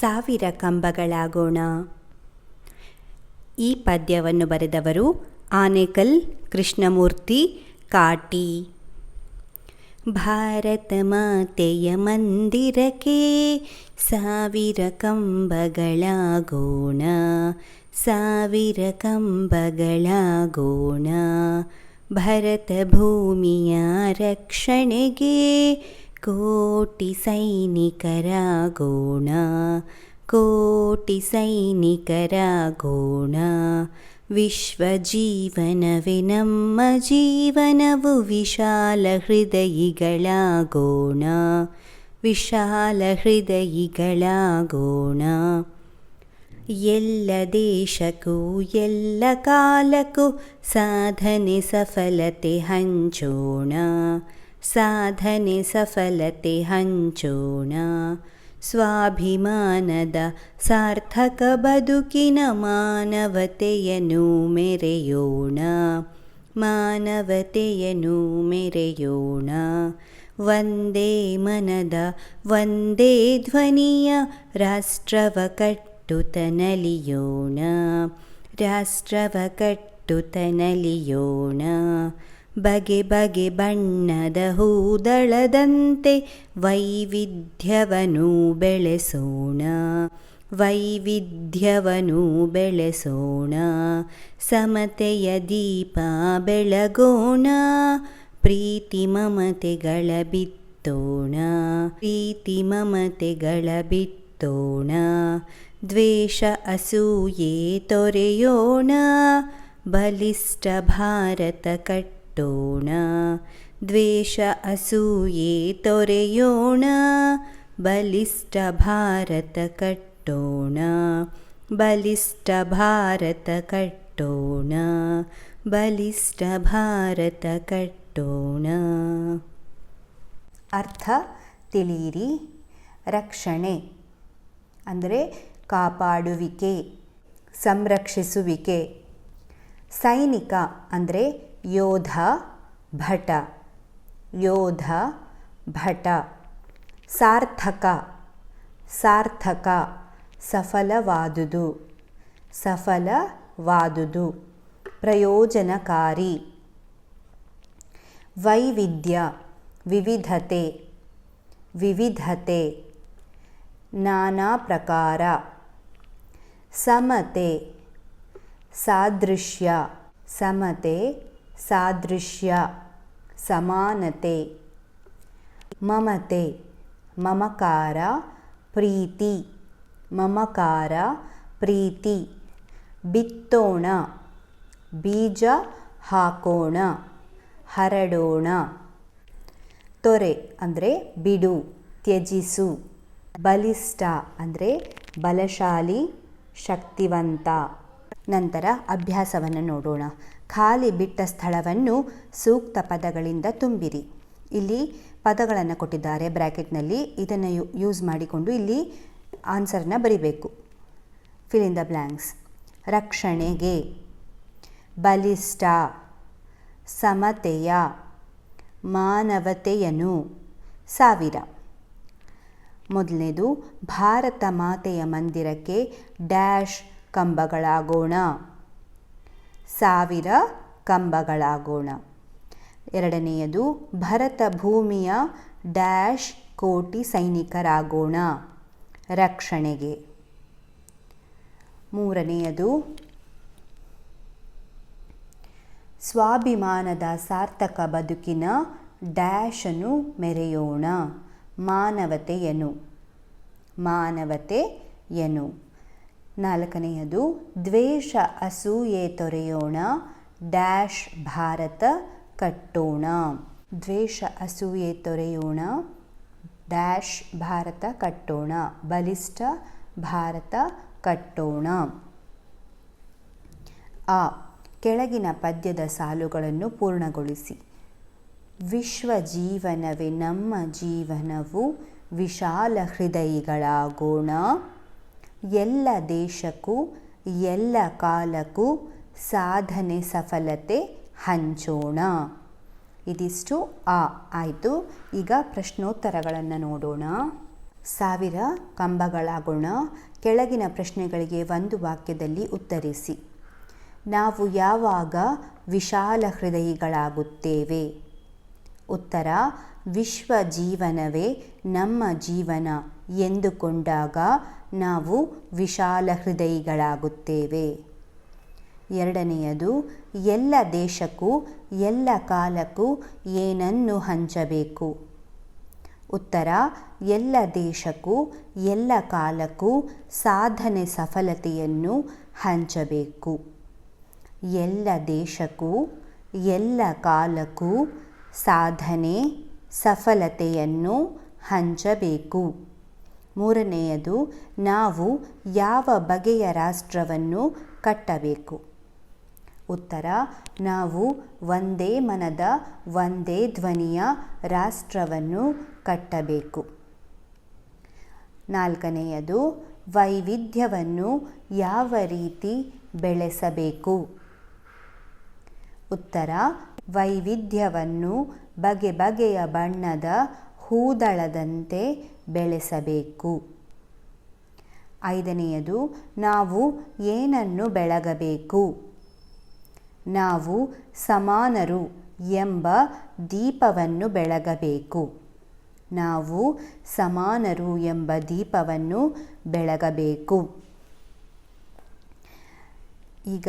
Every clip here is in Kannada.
ಸಾವಿರ ಕಂಬಗಳಾಗೋಣ. ಈ ಪದ್ಯವನ್ನು ಬರೆದವರು ಆನೇಕಲ್, ಕೃಷ್ಣಮೂರ್ತಿ, ಕಾಟಿ. ಭಾರತ ಮಾತೆಯ ಮಂದಿರಕ್ಕೆ ಸಾವಿರ ಕಂಬಗಳಾಗೋಣ. ಸಾವಿರ ಕಂಬಗಳಾಗೋಣ. ಭರತ ಭೂಮಿಯ ರಕ್ಷಣೆಗೆ ಕೋಟಿ ಸೈನಿಕರಾಗೋಣ ಕೋಟಿ ಸೈನಿಕರಾಗೋಣ ವಿಶ್ವ ಜೀವನವೇ ನಮ್ಮ ಜೀವನವು ವಿಶಾಲ ಹೃದಯಿಗಳಾಗೋಣ ವಿಶಾಲ ಹೃದಯಿಗಳಾಗೋಣ ಎಲ್ಲ ದೇಶಕ್ಕೂ ಎಲ್ಲ ಕಾಲಕ್ಕೂ ಸಾಧನೆ ಸಫಲತೆ ಹಂಚೋಣ ಸಾಧನೆ ಸಫಲತೆ ಹಂಚೋಣ. ಸ್ವಾಭಿಮಾನದ ಸಾರ್ಥಕ ಬದುಕಿನ ಮಾನವತೆಯನ್ನು ಮೆರೆಯೋಣ. ಮಾನವತೆಯನ್ನು ಮೆರೆಯೋಣ. ಒಂದೇ ಮನದ ಒಂದೇ ಧ್ವನಿಯ ರಾಷ್ಟ್ರವ ಕಟ್ಟುತ ನಲಿಯೋಣ. ರಾಷ್ಟ್ರವ ಕಟ್ಟುತ ನಲಿಯೋಣ. ಬಗೆ ಬಗೆ ಬಣ್ಣದ ಹೂದಳದಂತೆ ವೈವಿಧ್ಯವನು ಬೆಳೆಸೋಣ. ವೈವಿಧ್ಯವನು ಬೆಳೆಸೋಣ. ಸಮತೆಯ ದೀಪ ಬೆಳಗೋಣ. ಪ್ರೀತಿ ಮಮತೆಗಳ ಬಿತ್ತೋಣ. ಪ್ರೀತಿ ಮಮತೆಗಳ ಬಿತ್ತೋಣ. ದ್ವೇಷ ಅಸೂಯೆ ತೊರೆಯೋಣ. ಬಲಿಷ್ಠ ಭಾರತ ಕಟ್ಟೋಣ. ದ್ವೇಷ ಅಸೂಯೆ ತೊರೆಯೋಣ. ಬಲಿಷ್ಠ ಭಾರತ ಕಟ್ಟೋಣ. ಬಲಿಷ್ಠ ಭಾರತ ಕಟ್ಟೋಣ. ಬಲಿಷ್ಠ ಭಾರತ ಕಟ್ಟೋಣ. ಅರ್ಥ? ತಿಳಿಯಿರಿ. ರಕ್ಷಣೆ ಅಂದರೆ ಕಾಪಾಡುವಿಕೆ, ಸಂರಕ್ಷಿಸುವಿಕೆ. ಸೈನಿಕ ಅಂದರೆ ಯೋಧ ಭಟ. ಯೋಧ ಭಟ. ಸಾರ್ಥಕ. ಸಾರ್ಥಕ. ಸಫಲವಾದುದು. ಸಫಲವಾದುದು. ಪ್ರಯೋಜನಕಾರಿ. ವೈವಿಧ್ಯ. ವಿವಿಧತೆ. ವಿವಿಧತೆ. ನಾನಾ ಪ್ರಕಾರ. ಸಮತೆ. ಸಾದೃಶ್ಯ. ಸಮತೆ, ಸಾದೃಶ್ಯ. ಸಮಾನತೆ. ಮಮತೆ, ಮಮಕಾರ, ಪ್ರೀತಿ. ಮಮಕಾರ, ಪ್ರೀತಿ. ಬಿತ್ತೋಣ, ಬೀಜ ಹಾಕೋಣ. ಹರಡೋಣ. ತೊರೆ ಅಂದರೆ ಬಿಡು, ತ್ಯಜಿಸು. ಬಲಿಷ್ಠ ಅಂದರೆ ಬಲಶಾಲಿ, ಶಕ್ತಿವಂತ. ನಂತರ ಅಭ್ಯಾಸವನ್ನು ನೋಡೋಣ. ಖಾಲಿ ಬಿಟ್ಟ ಸ್ಥಳವನ್ನು ಸೂಕ್ತ ಪದಗಳಿಂದ ತುಂಬಿರಿ. ಇಲ್ಲಿ ಪದಗಳನ್ನು ಕೊಟ್ಟಿದ್ದಾರೆ ಬ್ರ್ಯಾಕೆಟ್ನಲ್ಲಿ ಇದನ್ನು ಯೂಸ್ ಮಾಡಿಕೊಂಡು ಇಲ್ಲಿ ಆನ್ಸರ್ನ ಬರಿಬೇಕು. ಫಿಲ್ ಇನ್ ದ ಬ್ಲ್ಯಾಂಕ್ಸ್ ರಕ್ಷಣೆಗೆ. ಬಲಿಷ್ಠ. ಸಮತೆಯ. ಮಾನವತೆಯನು. ಸಾವಿರ. ಮೊದಲನೇದು, ಭಾರತ ಮಾತೆಯ ಮಂದಿರಕ್ಕೆ ಡ್ಯಾಶ್ ಕಂಬಗಳಾಗೋಣ. ಸಾವಿರ ಕಂಬಗಳಾಗೋಣ. ಎರಡನೆಯದು ಭರತ ಭೂಮಿಯ ಡ್ಯಾಶ್ ಕೋಟಿ ಸೈನಿಕರಾಗೋಣ. ರಕ್ಷಣೆಗೆ. ಮೂರನೆಯದು ಸ್ವಾಭಿಮಾನದ ಸಾರ್ಥಕ ಬದುಕಿನ ಡ್ಯಾಶನ್ನು ಮೆರೆಯೋಣ. ಮಾನವತೆಯನು. ಮಾನವತೆಯನು. ನಾಲ್ಕನೆಯದು, ದ್ವೇಷ ಅಸೂಯೆ ತೊರೆಯೋಣ, ಡ್ಯಾಶ್ ಭಾರತ ಕಟ್ಟೋಣ. ದ್ವೇಷ ಅಸೂಯೆ ತೊರೆಯೋಣ, ಡ್ಯಾಶ್ ಭಾರತ ಕಟ್ಟೋಣ, ಬಲಿಷ್ಠ ಭಾರತ ಕಟ್ಟೋಣ. ಆ, ಕೆಳಗಿನ ಪದ್ಯದ ಸಾಲುಗಳನ್ನು ಪೂರ್ಣಗೊಳಿಸಿ. ವಿಶ್ವ ಜೀವನವೇ ನಮ್ಮ ಜೀವನವು ವಿಶಾಲ ಹೃದಯಿಗಳಾಗೋಣ. ಎಲ್ಲ ದೇಶಕ್ಕೂ, ಎಲ್ಲ ಕಾಲಕ್ಕೂ ಸಾಧನೆ ಸಫಲತೆ ಹಂಚೋಣ. ಇದಿಷ್ಟು ಆ, ಆಯಿತು. ಈಗ ಪ್ರಶ್ನೋತ್ತರಗಳನ್ನು ನೋಡೋಣ. ಸಾವಿರ ಕಂಬಗಳಾಗೋಣ. ಕೆಳಗಿನ ಪ್ರಶ್ನೆಗಳಿಗೆ ಒಂದು ವಾಕ್ಯದಲ್ಲಿ ಉತ್ತರಿಸಿ. ನಾವು ಯಾವಾಗ ವಿಶಾಲ ಹೃದಯಿಗಳಾಗುತ್ತೇವೆ? ಉತ್ತರ, ವಿಶ್ವ ಜೀವನವೇ ನಮ್ಮ ಜೀವನ. ಎಂದುಕೊಂಡಾಗ ನಾವು ವಿಶಾಲ ಹೃದಯಿಗಳಾಗುತ್ತೇವೆ. ಎರಡನೆಯದು, ಎಲ್ಲ ದೇಶಕ್ಕೂ, ಎಲ್ಲ ಕಾಲಕ್ಕೂ ಏನನ್ನು ಹಂಚಬೇಕು? ಉತ್ತರ, ಎಲ್ಲ ದೇಶಕ್ಕೂ, ಎಲ್ಲ ಕಾಲಕ್ಕೂ ಸಾಧನೆ ಸಫಲತೆಯನ್ನು ಹಂಚಬೇಕು. ಎಲ್ಲ ದೇಶಕ್ಕೂ, ಎಲ್ಲ ಕಾಲಕ್ಕೂ ಸಾಧನೆ ಸಫಲತೆಯನ್ನು ಹಂಚಬೇಕು. ಮೂರನೆಯದು, ನಾವು ಯಾವ ಬಗೆಯ ರಾಷ್ಟ್ರವನ್ನು ಕಟ್ಟಬೇಕು? ಉತ್ತರ, ನಾವು ಒಂದೇ ಮನದ, ಒಂದೇ ಧ್ವನಿಯ ರಾಷ್ಟ್ರವನ್ನು ಕಟ್ಟಬೇಕು. ನಾಲ್ಕನೆಯದು, ವೈವಿಧ್ಯವನ್ನು ಯಾವ ರೀತಿ ಬೆಳೆಸಬೇಕು? ಉತ್ತರ, ವೈವಿಧ್ಯವನ್ನು ಬಗೆ ಬಗೆಯ ಬಣ್ಣದ ಹೂದಳದಂತೆ ಬೆಳೆಸಬೇಕು. ಐದನೆಯದು, ನಾವು ಏನನ್ನು ಬೆಳಗಬೇಕು? ನಾವು ಸಮಾನರು ಎಂಬ ದೀಪವನ್ನು ಬೆಳಗಬೇಕು. ನಾವು ಸಮಾನರು ಎಂಬ ದೀಪವನ್ನು ಬೆಳಗಬೇಕು. ಈಗ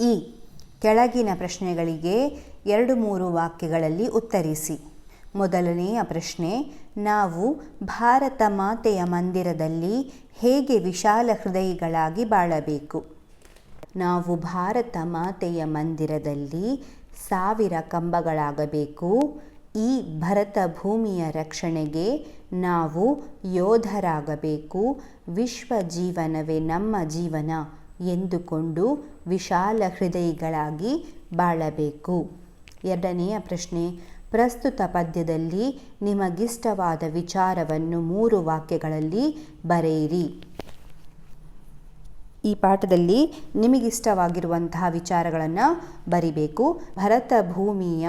ಈ ಕೆಳಗಿನ ಪ್ರಶ್ನೆಗಳಿಗೆ ಎರಡು ಮೂರು ವಾಕ್ಯಗಳಲ್ಲಿ ಉತ್ತರಿಸಿ. ಮೊದಲನೆಯ ಪ್ರಶ್ನೆ, ನಾವು ಭಾರತ ಮಾತೆಯ ಮಂದಿರದಲ್ಲಿ ಹೇಗೆ ವಿಶಾಲ ಹೃದಯಿಗಳಾಗಿ ಬಾಳಬೇಕು? ನಾವು ಭಾರತ ಮಾತೆಯ ಮಂದಿರದಲ್ಲಿ ಸಾವಿರ ಕಂಬಗಳಾಗಬೇಕು. ಈ ಭರತ ಭೂಮಿಯ ರಕ್ಷಣೆಗೆ ನಾವು ಯೋಧರಾಗಬೇಕು. ವಿಶ್ವ ಜೀವನವೇ ನಮ್ಮ ಜೀವನ ಎಂದುಕೊಂಡು ವಿಶಾಲ ಹೃದಯಿಗಳಾಗಿ ಬಾಳಬೇಕು. ಎರಡನೆಯ ಪ್ರಶ್ನೆ ಪ್ರಸ್ತುತ ಪದ್ಯದಲ್ಲಿ ನಿಮಗಿಷ್ಟವಾದ ವಿಚಾರವನ್ನು ಮೂರು ವಾಕ್ಯಗಳಲ್ಲಿ ಬರೆಯಿರಿ. ಈ ಪಾಠದಲ್ಲಿ ನಿಮಗಿಷ್ಟವಾಗಿರುವಂತಹ ವಿಚಾರಗಳನ್ನು ಬರಿಬೇಕು. ಭರತ ಭೂಮಿಯ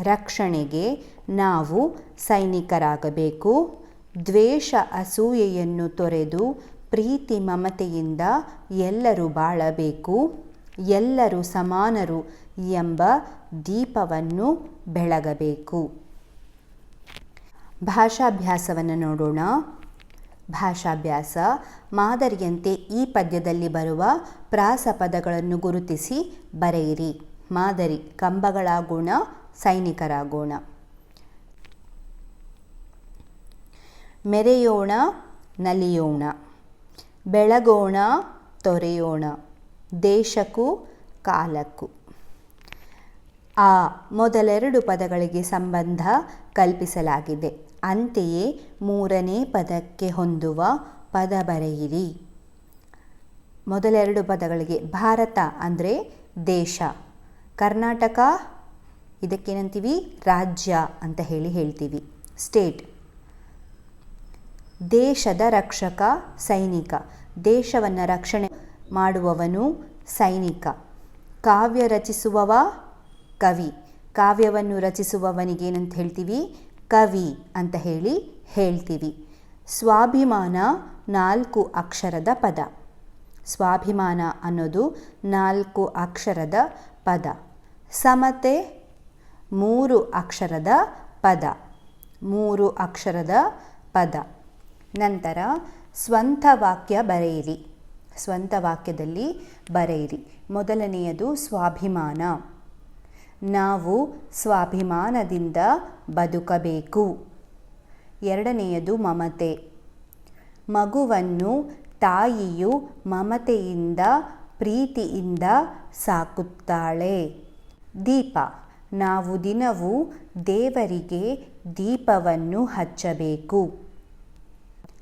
ರಕ್ಷಣೆಗೆ ನಾವು ಸೈನಿಕರಾಗಬೇಕು. ದ್ವೇಷ ಅಸೂಯೆಯನ್ನು ತೊರೆದು ಪ್ರೀತಿ ಮಮತೆಯಿಂದ ಎಲ್ಲರೂ ಬಾಳಬೇಕು. ಎಲ್ಲರೂ ಸಮಾನರು ಎಂಬ ದೀಪವನ್ನು ಬೆಳಗಬೇಕು. ಭಾಷಾಭ್ಯಾಸವನ್ನು ನೋಡೋಣ. ಭಾಷಾಭ್ಯಾಸ ಮಾದರಿಯಂತೆ ಈ ಪದ್ಯದಲ್ಲಿ ಬರುವ ಪ್ರಾಸಪದಗಳನ್ನು ಗುರುತಿಸಿ ಬರೆಯಿರಿ. ಮಾದರಿ, ಕಂಬಗಳಾಗೋಣ, ಸೈನಿಕರಾಗೋಣ. ಮೆರೆಯೋಣ, ನಲಿಯೋಣ. ಬೆಳಗೋಣ, ತೊರೆಯೋಣ. ದೇಶಕ್ಕೂ, ಕಾಲಕ್ಕೂ. ಆ ಮೊದಲೆರಡು ಪದಗಳಿಗೆ ಸಂಬಂಧ ಕಲ್ಪಿಸಲಾಗಿದೆ. ಅಂತೆಯೇ ಮೂರನೇ ಪದಕ್ಕೆ ಹೊಂದುವ ಪದ ಬರೆಯಿರಿ. ಮೊದಲೆರಡು ಪದಗಳಿಗೆ ಭಾರತ ಅಂದರೆ ದೇಶ. ಕರ್ನಾಟಕ, ಇದಕ್ಕೇನಂತೀವಿ? ರಾಜ್ಯ ಅಂತ ಹೇಳಿ ಹೇಳ್ತೀವಿ. ಸ್ಟೇಟ್ ದೇಶದ ರಕ್ಷಕ, ಸೈನಿಕ. ದೇಶವನ್ನು ರಕ್ಷಣೆ ಮಾಡುವವನು ಸೈನಿಕ. ಕಾವ್ಯ ರಚಿಸುವವ ಕವಿ. ಕಾವ್ಯವನ್ನು ರಚಿಸುವವನಿಗೇನಂತ ಹೇಳ್ತೀವಿ? ಕವಿ ಅಂತ ಹೇಳಿ ಹೇಳ್ತೀವಿ. ಸ್ವಾಭಿಮಾನ ನಾಲ್ಕು ಅಕ್ಷರದ ಪದ. ಸ್ವಾಭಿಮಾನ ಅನ್ನೋದು ನಾಲ್ಕು ಅಕ್ಷರದ ಪದ. ಸಮತೆ ಮೂರು ಅಕ್ಷರದ ಪದ. ಮೂರು ಅಕ್ಷರದ ಪದ. ನಂತರ ಸ್ವಂತ ವಾಕ್ಯ ಬರೆಯಿರಿ. ಸ್ವಂತ ವಾಕ್ಯದಲ್ಲಿ ಬರೆಯಿರಿ. ಮೊದಲನೆಯದು ಸ್ವಾಭಿಮಾನ. ನಾವು ಸ್ವಾಭಿಮಾನದಿಂದ ಬದುಕಬೇಕು. ಎರಡನೆಯದು ಮಮತೆ. ಮಗುವನ್ನು ತಾಯಿಯು ಮಮತೆಯಿಂದ, ಪ್ರೀತಿಯಿಂದ ಸಾಕುತ್ತಾಳೆ. ದೀಪ. ನಾವು ದಿನವೂ ದೇವರಿಗೆ ದೀಪವನ್ನು ಹಚ್ಚಬೇಕು.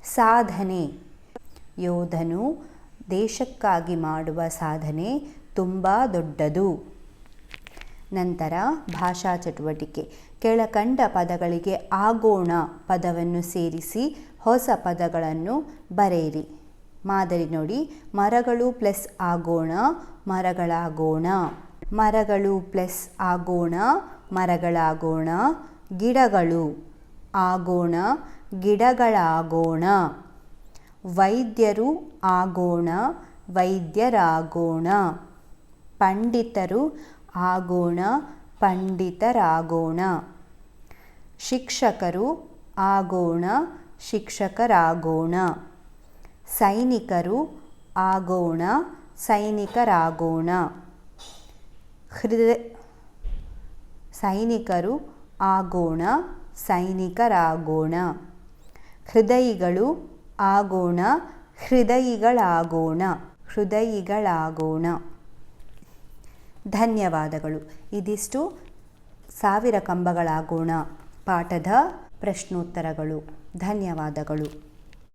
ಸಾಧನೆ. ಯೋಧನು ದೇಶಕ್ಕಾಗಿ ಮಾಡುವ ಸಾಧನೆ ತುಂಬ ದೊಡ್ಡದು. ನಂತರ ಭಾಷಾ ಚಟುವಟಿಕೆ. ಕೆಳಕಂಡ ಪದಗಳಿಗೆ ಆಗೋಣ ಪದವನ್ನು ಸೇರಿಸಿ ಹೊಸ ಪದಗಳನ್ನು ಬರೆಯಿರಿ. ಮಾದರಿ ನೋಡಿ, ಮರಗಳು ಪ್ಲಸ್ ಆಗೋಣ, ಮರಗಳಾಗೋಣ. ಮರಗಳು ಪ್ಲಸ್ ಆಗೋಣ, ಮರಗಳಾಗೋಣ. ಗಿಡಗಳು ಆಗೋಣ, ಗಿಡಗಳಾಗೋಣ. ವೈದ್ಯರು ಆಗೋಣ, ವೈದ್ಯರಾಗೋಣ. ಪಂಡಿತರು ಆಗೋಣ, ಪಂಡಿತರಾಗೋಣ. ಶಿಕ್ಷಕರು ಆಗೋಣ, ಶಿಕ್ಷಕರಾಗೋಣ. ಸೈನಿಕರು ಆಗೋಣ, ಸೈನಿಕರಾಗೋಣ. ಹೃದಯ, ಸೈನಿಕರು ಆಗೋಣ, ಸೈನಿಕರಾಗೋಣ. ಹೃದಯಿಗಳು ಆಗೋಣ, ಹೃದಯಿಗಳಾಗೋಣ ಹೃದಯಿಗಳಾಗೋಣ. ಧನ್ಯವಾದಗಳು. ಇದಿಷ್ಟು ಸಾವಿರ ಕಂಬಗಳಾಗೋಣ ಪಾಠದ ಪ್ರಶ್ನೋತ್ತರಗಳು. ಧನ್ಯವಾದಗಳು.